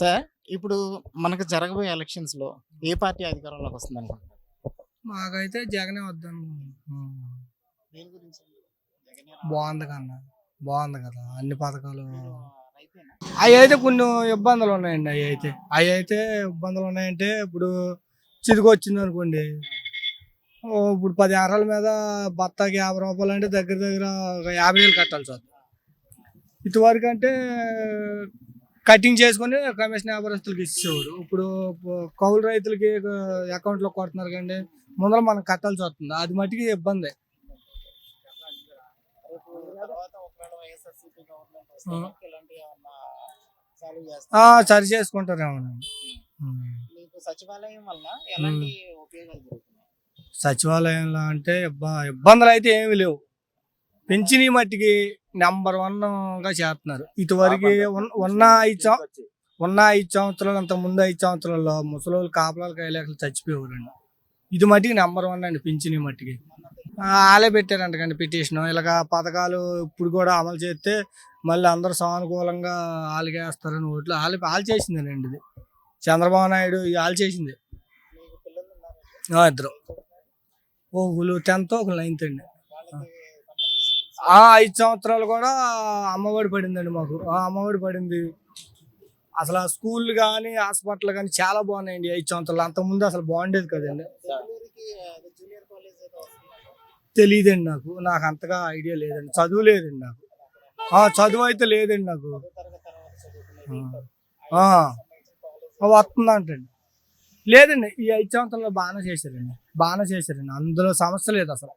Sir ఇప్పుడు మనకు జరగబోయే ఎలక్షన్స్లో ఏ పార్టీ అధికారంలోకి వస్తుంది అనుకుంటున్నారు మాకైతే జగనే వద్దాను దేని గురించి? బాగుంది కన్నా. బాగుంది కదా. అన్ని పథకాలు అవి అయితే కొన్ని ఇబ్బందులు ఉన్నాయండి అవి అయితే. అవి అయితే ఇబ్బందులు ఉన్నాయంటే ఇప్పుడు చిరుగు వచ్చింది అనుకోండి ఓ ఇప్పుడు పది ఎకరాల మీద బత్తాకి యాభై రూపాయలు అంటే దగ్గర దగ్గర ఒక యాభై వేలు కట్టాల్సి వస్తుంది ఇటువరకు అంటే కటింగ్ చేసుకొని కమిషన్ వ్యాపారస్తులకి ఇచ్చేవారు ఇప్పుడు కౌలు రైతులకి అకౌంట్లో కొడుతున్నారు కండి ముందర మనం కట్టాల్సి వస్తుంది. అది మటుకి ఇబ్బంది. ఏమన్నా. సరి ఉపయోగాలు జరుగుతున్నాయి? సచివాలయంలో అంటే ఇబ్బ- ఇబ్బందులు అయితే ఏమీ లేవు. పెంచిని మట్టికి నెంబర్గా చేస్తున్నారు. ఇటువరకు ఉన్న- ఐదు ఉన్న ఐదు సంవత్సరాలు అంత ముందు ఐదు సంవత్సరాల్లో ముసలోళ్ళు కాపలాలు కైలేకలు చచ్చిపోయేవారండి. ఇది మట్టికి నెంబర్ వన్ అండి పింఛని మట్టికి. వాళ్ళే పెట్టారంట కండి పిటిషన్. ఇలాగ పథకాలు ఇప్పుడు కూడా అమలు చేస్తే మళ్ళీ అందరూ సానుకూలంగా వాళ్ళకే వేస్తారని ఓట్లు వాళ్ళు వాళ్ళు చేసిందేనండి ఇది. చంద్రబాబు నాయుడు వాళ్ళు చేసింది. ఇద్దరు. ఒకళ్ళు టెన్త్ ఒకళ్ళు నైన్త్ అండి. ఆ ఐదు సంవత్సరాలు కూడా అమ్మఒడి పడిందండి మాకు. ఆ అమ్మఒడి పడింది. అసలు ఆ స్కూల్ కానీ హాస్పిటల్ కానీ చాలా బాగున్నాయండి ఐదు సంవత్సరాలు. అంతకుముందు అసలు బాగుండేది కదండి. తెలియదండి నాకు. నాకు అంతగా ఐడియా లేదండి. చదువు లేదండి నాకు. చదువు అయితే లేదండి నాకు. వస్తుందంటండి. లేదండి ఈ ఐదు సంవత్సరాలు బాగానే చేశారండి. బాగానే చేశారండి. అందులో సమస్య లేదు అసలు.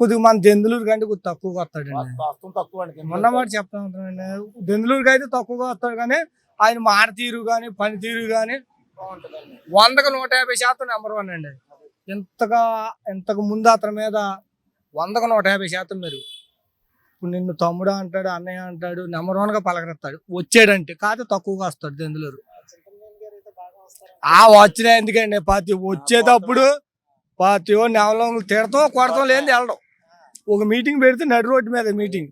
కొద్దిగా మన దెందులూరు కంటే కొద్దిగా తక్కువగా వస్తాడండి. వాస్తవం తక్కువ అండి. మొన్న మాట చెప్తా ఉంటానండి దెందులూరుకి అయితే తక్కువగా వస్తాడు కానీ ఆయన మాట తీరు కానీ పని తీరు కానీ బాగుంటుందండి. వందకు నూట యాభై శాతం నెంబర్ వన్ అండి. ఎంతగా ఎంతకు ముందు అతని మీద వందకు నూట యాభై శాతం మెరుగు ఇప్పుడు నిన్ను తమ్ముడు అంటాడు అన్నయ్య అంటాడు నెంబర్ వన్గా పలకరిస్తాడు. వచ్చాడంటే కాదు తక్కువగా వస్తాడు దెందులూరు. ఆ వచ్చిన ఎందుకండి? పాతి వచ్చేటప్పుడు పాతి నెవలంగులు తిడతాం కొడతాం లేని వెళ్ళడం ఒక మీటింగ్ పెడితే నడి రోడ్డు మీద మీటింగ్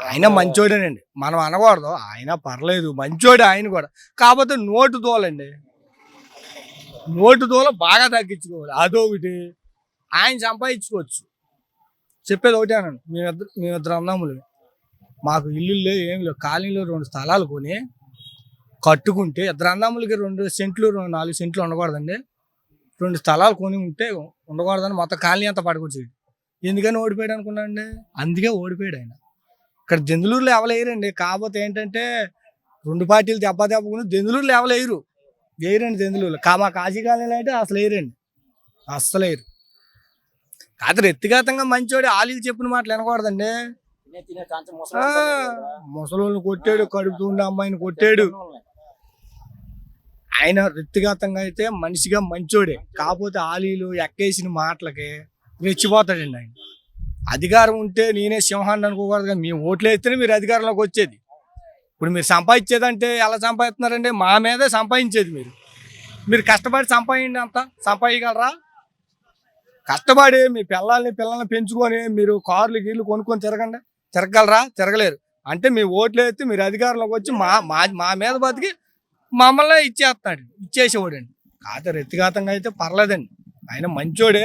ఆయన మంచోడేనండి. మనం అనకూడదు. ఆయన పర్లేదు. మంచోడే ఆయన కూడా. కాకపోతే నోటు దోలండి నోటు దోల బాగా తగ్గించుకోవాలి. అదొకటి. ఆయన సంపాదించుకోవచ్చు. చెప్పేది ఒకటే అనండి మేమిద్దరు మేమిద్దరు అన్నాములు. మాకు ఇల్లు లేవు ఏం లేవు. కాలనీలో రెండు స్థలాలు కొని కట్టుకుంటే ఇద్దరు అన్నములకి రెండు సెంట్లు రెండు నాలుగు సెంట్లు ఉండకూడదండి. రెండు స్థలాలు కొని ఉంటే ఉండకూడదని మొత్తం కాలనీ అంతా పడుకొచ్చేది. ఎందుకని ఓడిపోయాడు అనుకున్నాండి అందుకే ఓడిపోయాడు ఆయన. ఇక్కడ దెందులూరులో ఎవలేయరండి కాకపోతే ఏంటంటే రెండు పార్టీలు దెబ్బ దెబ్బకుని దెందులూరులో ఎవలేయరు వేయరండి దెందులూరులో కా మా కాశీ కాలనీలో అయితే అసలు వేయరండి. అస్సలు వేయరు. కాదు వ్యక్తిగతంగా మంచోడు ఆలీలు చెప్పిన మాటలు వినకూడదండి. ముసలోళ్ళని కొట్టాడు కడుపుతూ ఉండే అమ్మాయిని కొట్టాడు. ఆయన వ్యక్తిగతంగా అయితే మనిషిగా మంచోడే. కాకపోతే ఆలీలు ఎక్కేసిన మాటలకి రెచ్చిపోతాడండి ఆయన. అధికారం ఉంటే నేనే సింహాన్ని అనుకోకూడదు కానీ మీ ఓట్లు వేస్తేనే మీరు అధికారంలోకి వచ్చేది. ఇప్పుడు మీరు సంపాదించేదంటే ఎలా సంపాదిస్తున్నారంటే మా మీదే సంపాదించేది మీరు. మీరు కష్టపడి సంపాదించండి అంత. సంపాదించగలరా? కష్టపడి మీ పిల్లల్ని పిల్లల్ని పెంచుకొని మీరు కార్లు గీర్లు కొనుక్కొని తిరగండి. తిరగలరా తిరగలేరు. అంటే మీ ఓట్లు వేస్తే మీరు అధికారంలోకి వచ్చి మా మా మా మీద బతికి మమ్మల్ని ఇచ్చేస్తాడు. ఇచ్చేసేవాడండి. కాదు వ్యక్తిగతంగా అయితే పర్లేదండి. ఆయన మంచోడే.